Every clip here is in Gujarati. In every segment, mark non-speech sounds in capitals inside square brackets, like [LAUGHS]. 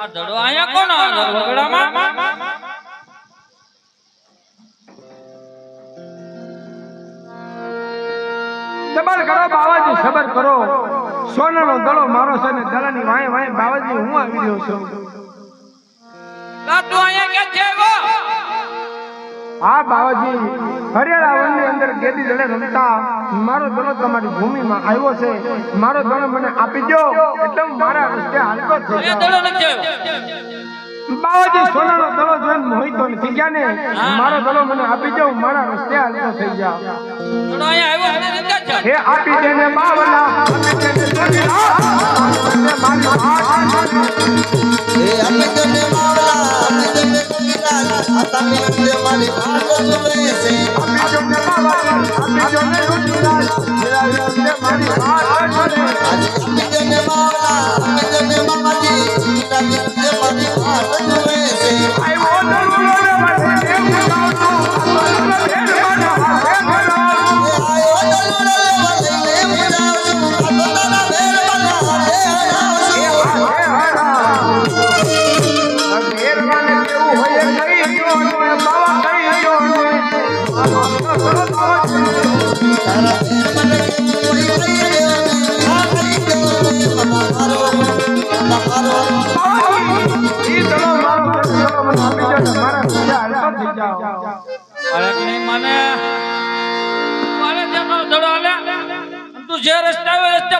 આ ધડો અહીંયા કોનો વગડામાં સબર કરો બાવાજી સબર કરો. સોનાનો ગળો મારો છે ને દડાની વાંહે વાંહે બાવાજી હું આવી રહ્યો છું. તું અહીંયા ક્યાં છે હા બાવાજી હરિયાળા વનની અંદર ગેડી દડે રમતા. મારો દડો તમારી ભૂમિમાં આવ્યો છે. મારો દડો મને આપી દો એટલે હું મારા રસ્તે હાલતો આવ્યો. બાવાજી સોનાનો દળો જોઈને મોહિતો થઈ ગયા ને? મારો દળો મને આપી દો મારા રસ્તે હાલતો થઈ છે? હે આપી દે ને બાવલા. આપી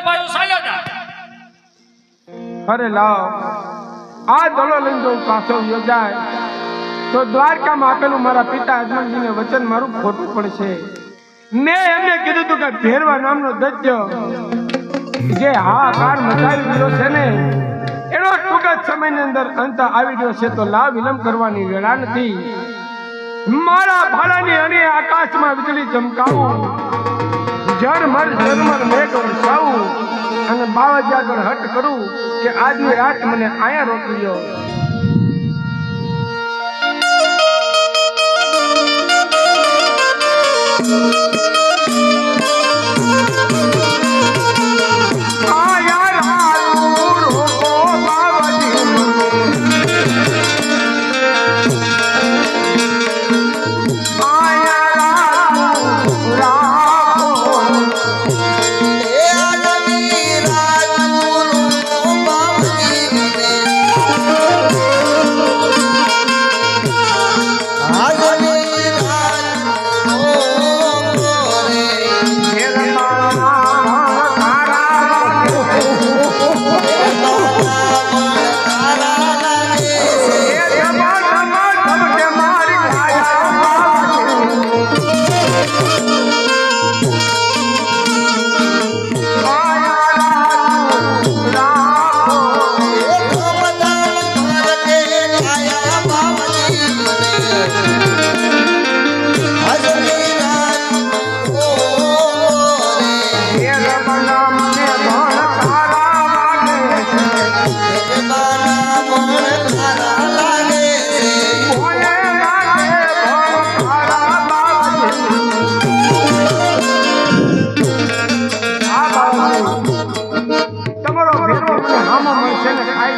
ચાલ્યો જા અરે લાવ. આ દડો લઈને જો પાછો યોજાય તો દ્વારકામાં આપેલું મારા પિતા અજમલજીને વચન મારું ખોટું પડશે. મેં એમને કીધું હતું કે ભેરવા નામનો દજ્જ જે હાહાકાર મચાવી ગયો છે ને, એનો ટૂંક જ સમયની અંદર અંત આવી ગયો છે, તો લાભ વિલંબ કરવાની વેળા નથી. મારા ભાડાની અને આકાશમાં વીજળી ચમકાવું. ઝરમર ઝરમર મેઘ વરસાવું અને બાવાજી આગળ હટ કરું કે આજની રાત મને આયા રોકી Thank આયા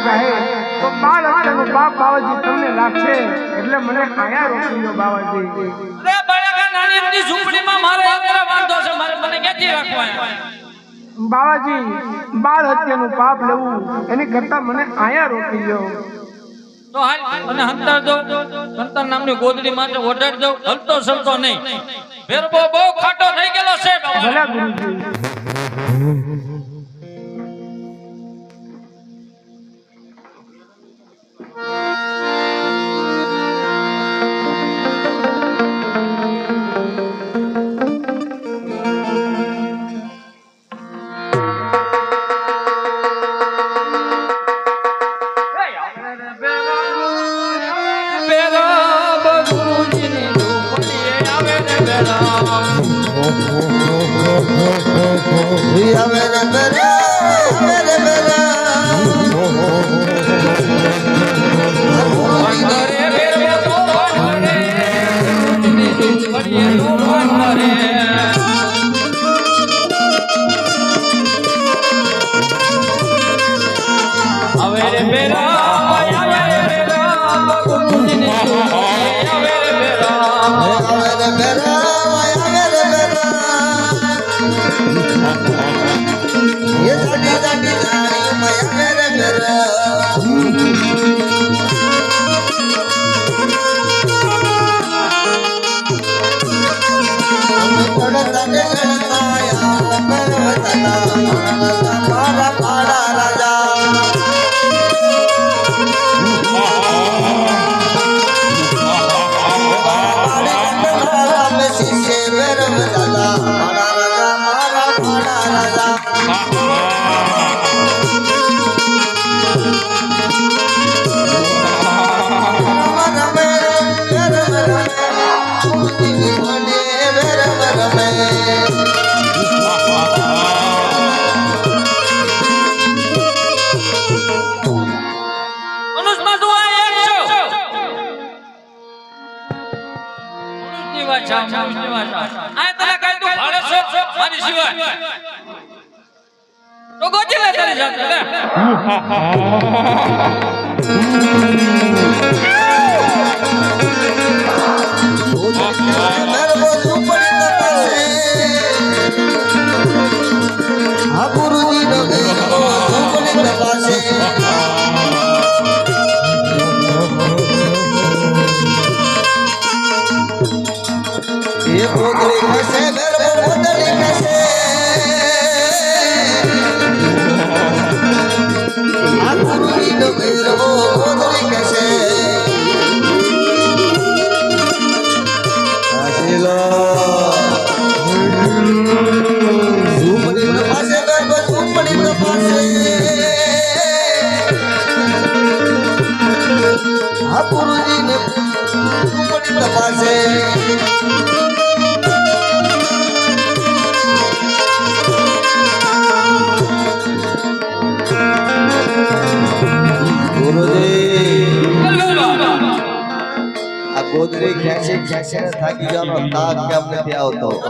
જાય તો બાળ અત્યારનું બાપ બાવાજી તમને લાગશે. એટલે મને આયા રોકી લો બાવાજી. અરે બળાકા નાની અમથી ઝૂંપડીમાં મારે અત્યારે વાંધો છે મારે મને રાખવા બાવાજી બાળ હત્યાનું પાપ લેવું એની કરતા મને આયા રોકી લો તો હાલ અને હંતર દો. સંતાન નામની ગોદડી માટે ઓઢાડ દો. હલતો સલતો નહીં. ભેરબો બહુ ખાટો થઈ ગયેલો છે બાબા. ગુરુજી. او આ તને કાઈ તું ભાડે છો. મારી સિવાય. તો ગોતી લે તારી જાતે. [LAUGHS] તપાસે. ગોદડી ખેંચી ખેંચીને થાકી જવાનો તાક કેમ નથી આવતો તો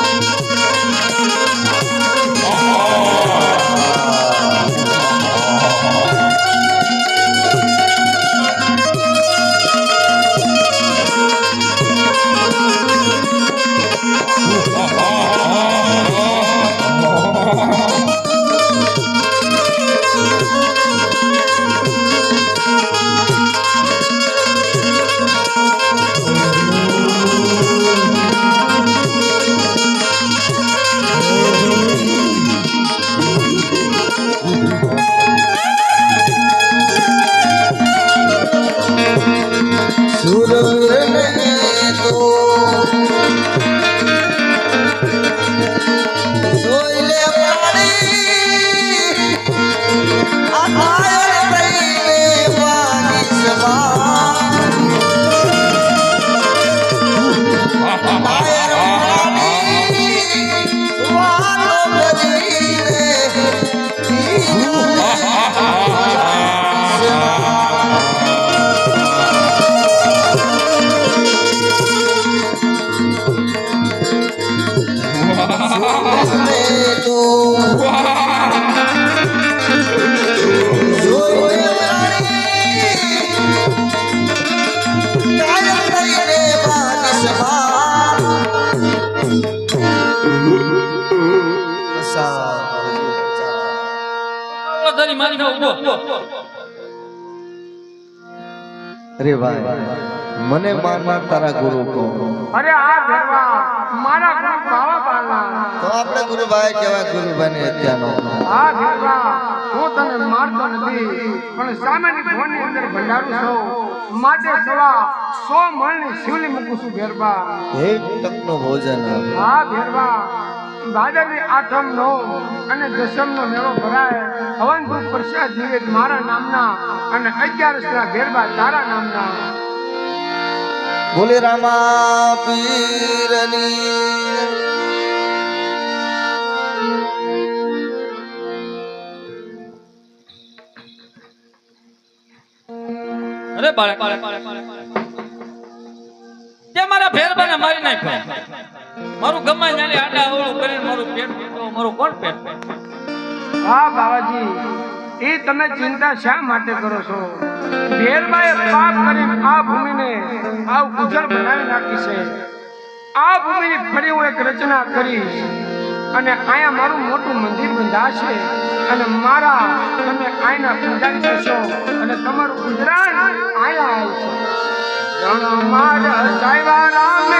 ઊભો અરે ભાઈ મને મારનાર તારા ગુરુ કો અરે આ ભેરવા મારા ગુરુ બાવા પાલા તો આપણે ગુરુભાઈ કેવા ગુરુભાઈ ને અત્યારનો? આ ભેરવા હું તને મારતો નથી પણ સામેની ફોનની અંદર ભંડારું છો. માટે સવા સો મણની શિવલી મૂકું છું ભેરબા એક તકનું ભોજન આ ભેરવા. ભાદરવી આઠમ નો અને દસમ નો મેળો ભરાય. હવનપુર પ્રસાદ નિવેદ મારા નામના અને અગિયારસ ના ગેરબા તારા નામના. ભોલે રામા પીરની. અરે બાળક. તે મારા ફેરબાને મારી નાખ્યો. મારું ગમાય નાલે આડા અવળું કરીને મારું પેટ પીતો મારું કોણ પેટ? હા બાવાજી એ તમે ચિંતા શા માટે કરો છો ભેરભાઈ પાપ કરી આ ભૂમિને આ ગુજર બનાવી નાખી છે આ ભૂમિની ફરી હું એક રચના કરીશ અને અહીંયા મારું મોટું મંદિર બંધાશે અને મારા તમે આયના પૂજારી થશો અને તમારું ગુજરાન આયા આવશે રણ મારા સાયવા રામે